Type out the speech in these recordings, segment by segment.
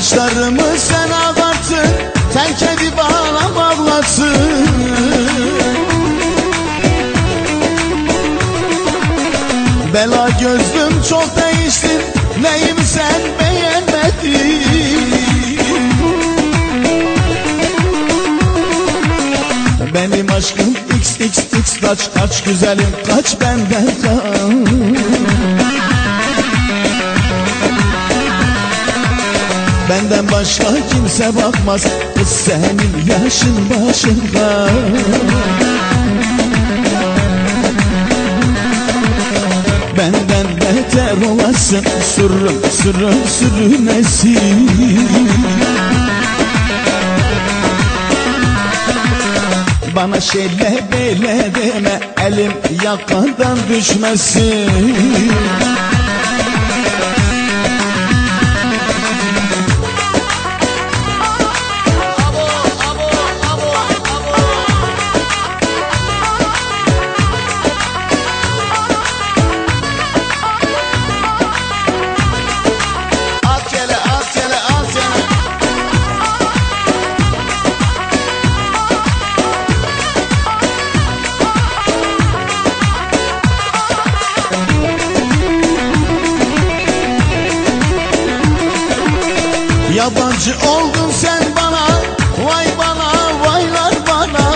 Yaşlarımı sen ağarttın Terk edip ağlam ağlatsın Bela gözlüm çok değiştin Neyim sen beğenmedin? Benim aşkım x x x kaç kaç güzelim kaç benden kal Benden başka kimse bakmaz Kız senin yaşın başında. Benden beter olasın Sürüm sürüm sürünesin Bana şeyle böyle deme Elim yakandan düşmesin Yabancı oldun sen bana Vay bana vaylar bana.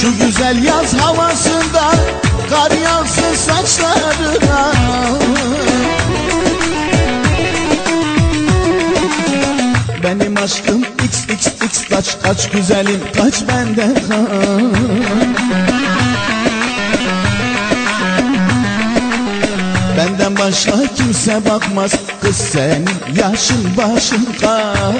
Şu güzel yaz havasında Kar yağsın saçlarına. Benim aşkım x x x kaç kaç güzelim kaç benden. kal Benden başka kimse bakmaz. Kız senin yaşın başın kaç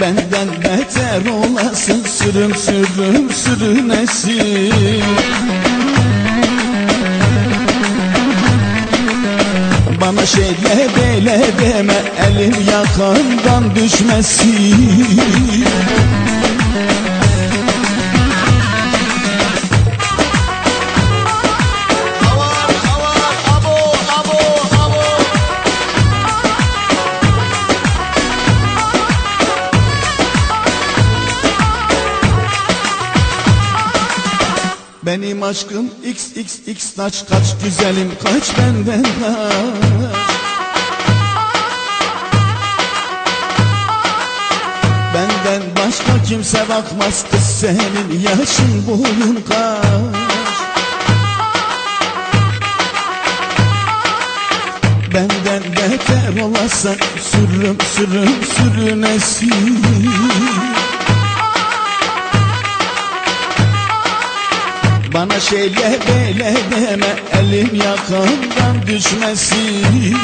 Benden beter olasın. Sürüm sürüm sürünesin. Bana şeyle böyle deme. Elim yakandan düşmesin Benim aşkım x x x kaç güzelim kaç benden Benden başka kimse bakmaz kız senin yaşın boyun kaç? Benden beter olasan sürüm sürüm sürünesin Bana şeyle böyle deme elim yakandan düşmesin